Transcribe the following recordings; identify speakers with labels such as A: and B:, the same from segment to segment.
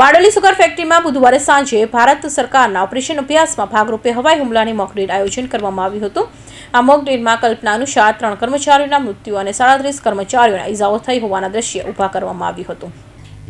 A: Bardoli sugar ફેક્ટરીમાં બુધવારે સાંજે ભારત સરકારના ઓપરેશન અભ્યાસમાં ભાગરૂપે હવાઈ હુમલાની મોકડ્રીલ આયોજન કરવામાં આવ્યું હતું. આ મોકડ્રીલમાં કલ્પના અનુસાર ત્રણ કર્મચારીઓના મૃત્યુ અને સાડત્રીસ કર્મચારીઓના ઇજાઓ થઈ હોવાના દ્રશ્ય ઊભા કરવામાં આવ્યું હતું.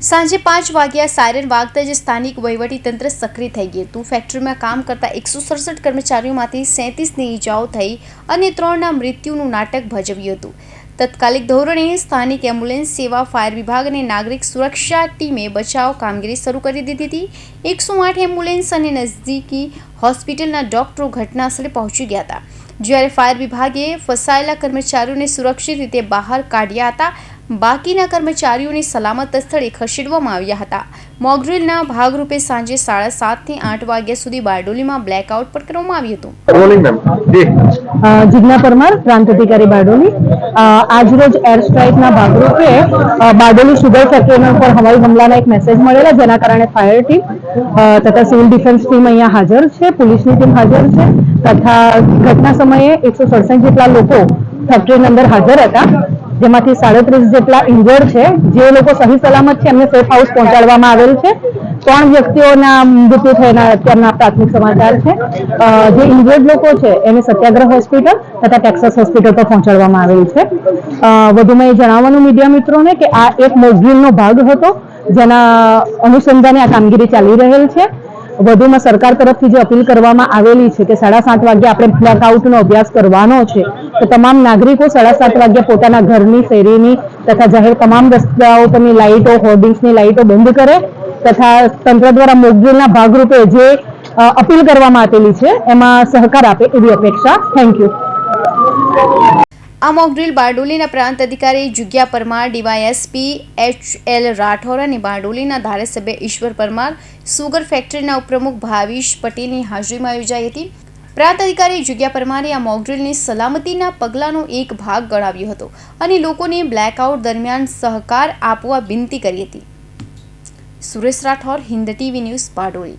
B: સાંજે પાંચ વાગ્યા સાયરન વાગતા જ સ્થાનિક વહીવટીતંત્ર સક્રિય થઈ ગયું હતું. ફેક્ટરીમાં કામ કરતા એકસો સડસઠ કર્મચારીઓમાંથી સેંત્રીસની ઈજાઓ થઈ અને ત્રણના મૃત્યુનું નાટક ભજવ્યું હતું. તત્કાલિક ધોરણે સ્થાનિક એમ્બ્યુલન્સ સેવા ફાયર વિભાગ અને નાગરિક સુરક્ષા ટીમે બચાવ કામગીરી શરૂ કરી દીધી હતી એકસો આઠ એમ્બ્યુલન્સ અને નજદીકી હોસ્પિટલના ડોક્ટરો ઘટનાસ્થળે પહોંચી ગયા હતા જ્યારે ફાયર વિભાગે ફસાયેલા કર્મચારીઓને સુરક્ષિત રીતે બહાર કાઢ્યા હતા બાકીના કર્મચારીઓને સલામત સ્થળે ખસેડવામાં આવ્યા હતા. મોગ્રીલના ભાગરૂપે સાંજે સાડા સાતથી આઠ વાગ્યા સુધી બારડોલીમાં બ્લેકઆઉટ પણ કરવામાં આવ્યું હતું.
C: જિજ્ઞા પરમાર પ્રાંત અધિકારી બારડોલી. આજરોજ એર સ્ટ્રાઇકના ભાગરૂપે બારડોલી સુગર ફેક્ટરીના ઉપર હવાઈ હુમલાના એક મેસેજ મળેલા જેના કારણે ફાયર ટીમ તથા સિવિલ ડિફેન્સ ટીમ અહીંયા હાજર છે પોલીસની ટીમ હાજર છે તથા ઘટના સમયે એકસો સડસઠ જેટલા લોકો ફેક્ટરીની અંદર હાજર હતા. જેમાંથી સાડત્રીસ જેટલા ઇન્જર્ડ છે, જે લોકો સહી સલામત છે, એમને સેફ હાઉસ પહોંચાડવામાં આવેલ છે. ત્રણ વ્યક્તિઓના મૃત્યુ થયેલા અત્યારના પ્રાથમિક સમાચાર છે. જે ઇન્જર્ડ લોકો છે, એને સત્યાગ્રહ હોસ્પિટલ તથા ટેક્સાસ હોસ્પિટલ પર પહોંચાડવામાં આવેલ છે. વધુમાં એ જણાવવાનું મીડિયા મિત્રોને કે આ એક મોકડ્રીલનો ભાગ હતો, જેના અનુસંધાને આ કામગીરી ચાલી રહેલ છે. વધુમાં સરકાર તરફથી જે અપીલ કરવામાં આવેલી છે કે સાડા સાત વાગે આપણે બ્લેકઆઉટનો અભ્યાસ કરવાનો છે, તો તમામ નાગરિકો સાડા સાત વાગે પોતાના ઘરની શેરીની તથા જાહેર તમામ રસ્તાઓ પરની લાઇટો, હોર્ડિંગ્સની લાઇટો બંધ કરે તથા તંત્ર દ્વારા મોકડ્રીલના ભાગરૂપે જે અપીલ કરવામાં આવેલી છે, એમાં સહકાર આપે એવી અપેક્ષા. થેન્ક યુ
B: આ મોકડ્રીલ બારડોલીના પ્રાંત અધિકારી Jugya Parmar, DYSP H L Rathore અને બારડોલીના ધારાસભ્ય ઈશ્વર પરમાર, સુગર ફેક્ટરીના ઉપપ્રમુખ ભાવિશ પટેલની હાજરીમાં યોજાઈ હતી. પ્રાંત અધિકારી જુગ્યા પરમારે આ મોકડ્રીલની સલામતીના પગલાંનો એક ભાગ ગણાવ્યો હતો અને લોકોને બ્લેકઆઉટ દરમિયાન સહકાર આપવા વિનંતી કરી હતી. Suresh Rathore Hind TV news, Bardoli.